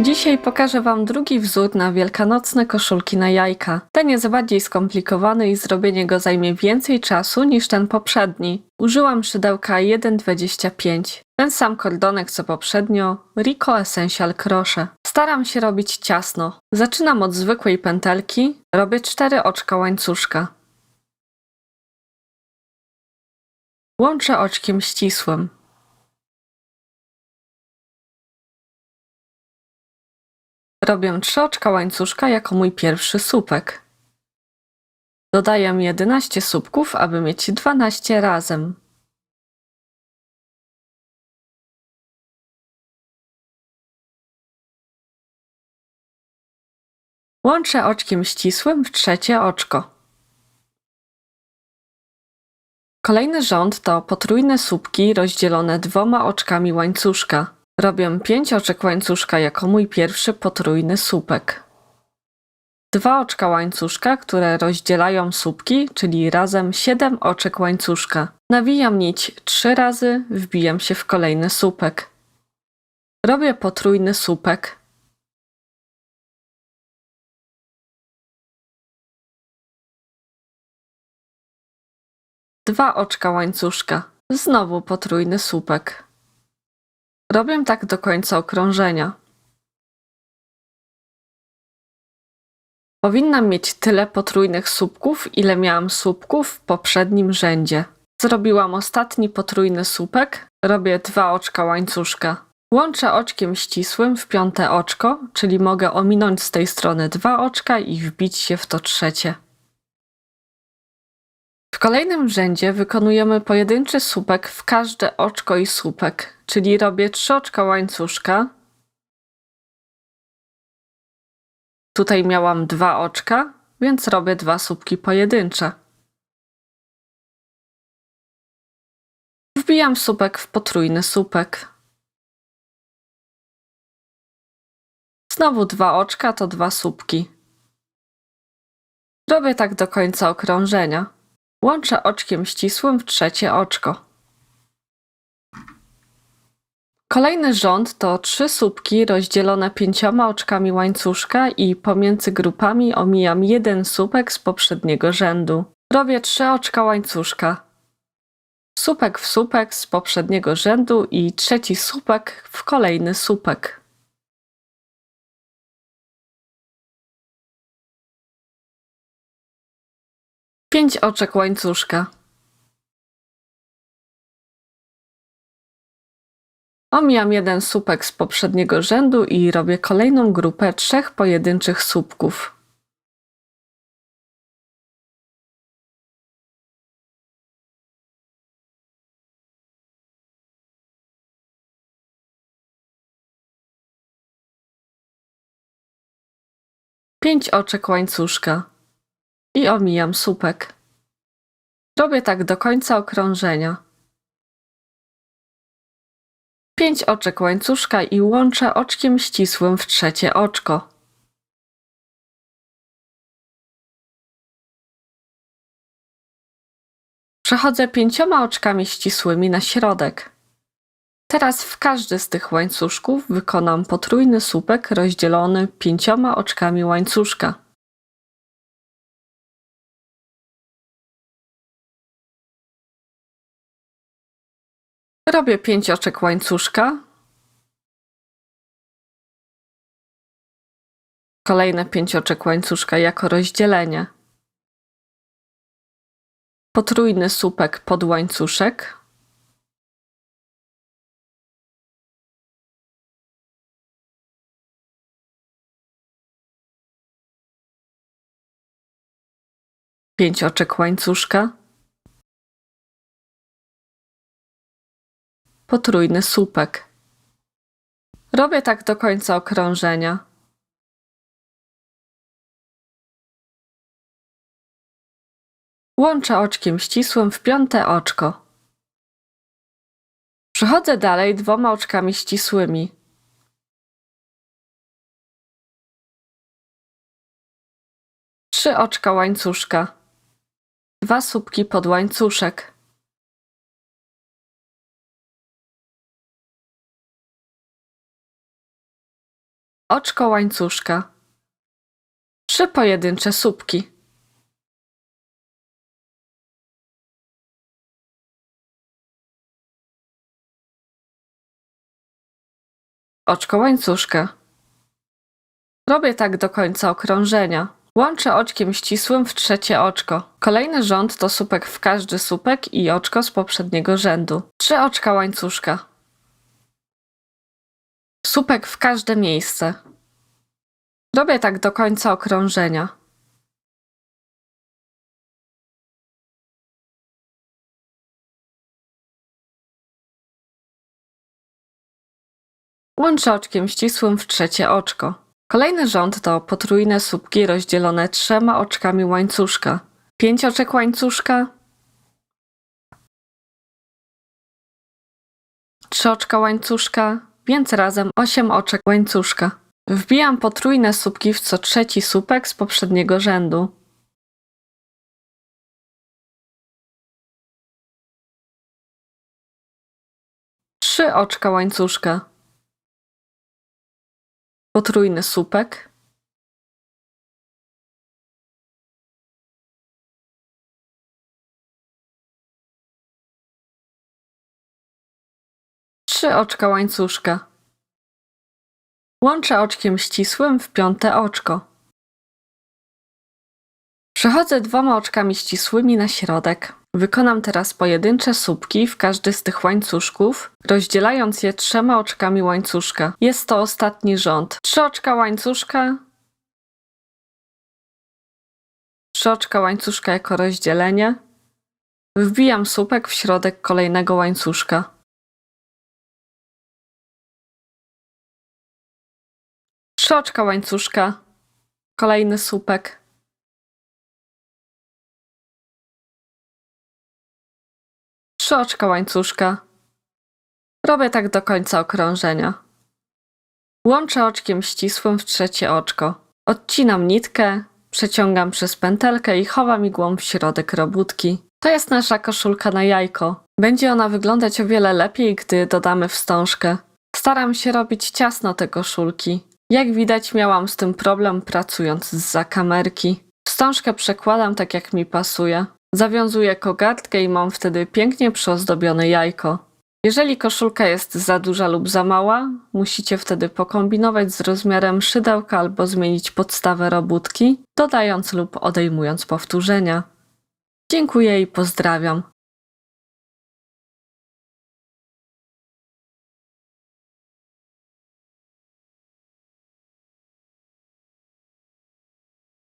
Dzisiaj pokażę Wam drugi wzór na wielkanocne koszulki na jajka. Ten jest bardziej skomplikowany i zrobienie go zajmie więcej czasu niż ten poprzedni. Użyłam szydełka 1,25. Ten sam kordonek co poprzednio, Rico Essential Crochet. Staram się robić ciasno. Zaczynam od zwykłej pętelki, robię 4 oczka łańcuszka. Łączę oczkiem ścisłym. Robię trzy oczka łańcuszka jako mój pierwszy słupek. Dodaję 11 słupków, aby mieć 12 razem. Łączę oczkiem ścisłym w trzecie oczko. Kolejny rząd to potrójne słupki rozdzielone dwoma oczkami łańcuszka. Robię pięć oczek łańcuszka jako mój pierwszy potrójny słupek. Dwa oczka łańcuszka, które rozdzielają słupki, czyli razem siedem oczek łańcuszka. Nawijam nić trzy razy, wbijam się w kolejny słupek. Robię potrójny słupek. Dwa oczka łańcuszka. Znowu potrójny słupek. Robię tak do końca okrążenia. Powinnam mieć tyle potrójnych słupków, ile miałam słupków w poprzednim rzędzie. Zrobiłam ostatni potrójny słupek, robię dwa oczka łańcuszka. Łączę oczkiem ścisłym w piąte oczko, czyli mogę ominąć z tej strony dwa oczka i wbić się w to trzecie. W kolejnym rzędzie wykonujemy pojedynczy słupek w każde oczko i słupek, czyli robię trzy oczka łańcuszka. Tutaj miałam dwa oczka, więc robię dwa słupki pojedyncze. Wbijam słupek w potrójny słupek. Znowu dwa oczka to dwa słupki. Robię tak do końca okrążenia. Łączę oczkiem ścisłym w trzecie oczko. Kolejny rząd to trzy słupki rozdzielone pięcioma oczkami łańcuszka i pomiędzy grupami omijam jeden słupek z poprzedniego rzędu. Robię trzy oczka łańcuszka. Słupek w słupek z poprzedniego rzędu i trzeci słupek w kolejny słupek. Pięć oczek łańcuszka. Omijam jeden słupek z poprzedniego rzędu i robię kolejną grupę trzech pojedynczych słupków. Pięć oczek łańcuszka i omijam słupek. Robię tak do końca okrążenia. Pięć oczek łańcuszka i łączę oczkiem ścisłym w trzecie oczko. Przechodzę pięcioma oczkami ścisłymi na środek. Teraz w każdy z tych łańcuszków wykonam potrójny słupek rozdzielony pięcioma oczkami łańcuszka. Robię pięć oczek łańcuszka. Kolejne pięć oczek łańcuszka jako rozdzielenie. Potrójny słupek pod łańcuszek. Pięć oczek łańcuszka. Potrójny słupek. Robię tak do końca okrążenia. Łączę oczkiem ścisłym w piąte oczko. Przechodzę dalej dwoma oczkami ścisłymi. Trzy oczka łańcuszka. Dwa słupki pod łańcuszek. Oczko łańcuszka, trzy pojedyncze słupki, oczko łańcuszka. Robię tak do końca okrążenia. Łączę oczkiem ścisłym w trzecie oczko. Kolejny rząd to słupek w każdy słupek i oczko z poprzedniego rzędu. Trzy oczka łańcuszka. Słupek w każde miejsce. Robię tak do końca okrążenia. Łączę oczkiem ścisłym w trzecie oczko. Kolejny rząd to potrójne słupki rozdzielone trzema oczkami łańcuszka. Pięć oczek łańcuszka, trzy oczka łańcuszka, więc razem osiem oczek łańcuszka. Wbijam potrójne słupki w co trzeci słupek z poprzedniego rzędu. Trzy oczka łańcuszka. Potrójny słupek. Trzy oczka łańcuszka. Łączę oczkiem ścisłym w piąte oczko. Przechodzę dwoma oczkami ścisłymi na środek. Wykonam teraz pojedyncze słupki w każdy z tych łańcuszków, rozdzielając je trzema oczkami łańcuszka. Jest to ostatni rząd. Trzy oczka łańcuszka, trzy oczka łańcuszka jako rozdzielenie. Wbijam słupek w środek kolejnego łańcuszka. Trzy oczka łańcuszka, kolejny słupek. Trzy oczka łańcuszka. Robię tak do końca okrążenia. Łączę oczkiem ścisłym w trzecie oczko. Odcinam nitkę, przeciągam przez pętelkę i chowam igłą w środek robótki. To jest nasza koszulka na jajko. Będzie ona wyglądać o wiele lepiej, gdy dodamy wstążkę. Staram się robić ciasno te koszulki. Jak widać, miałam z tym problem pracując z kamerki. Wstążkę przekładam tak, jak mi pasuje. Zawiązuję kokardkę i mam wtedy pięknie przyozdobione jajko. Jeżeli koszulka jest za duża lub za mała, musicie wtedy pokombinować z rozmiarem szydełka albo zmienić podstawę robótki, dodając lub odejmując powtórzenia. Dziękuję i pozdrawiam.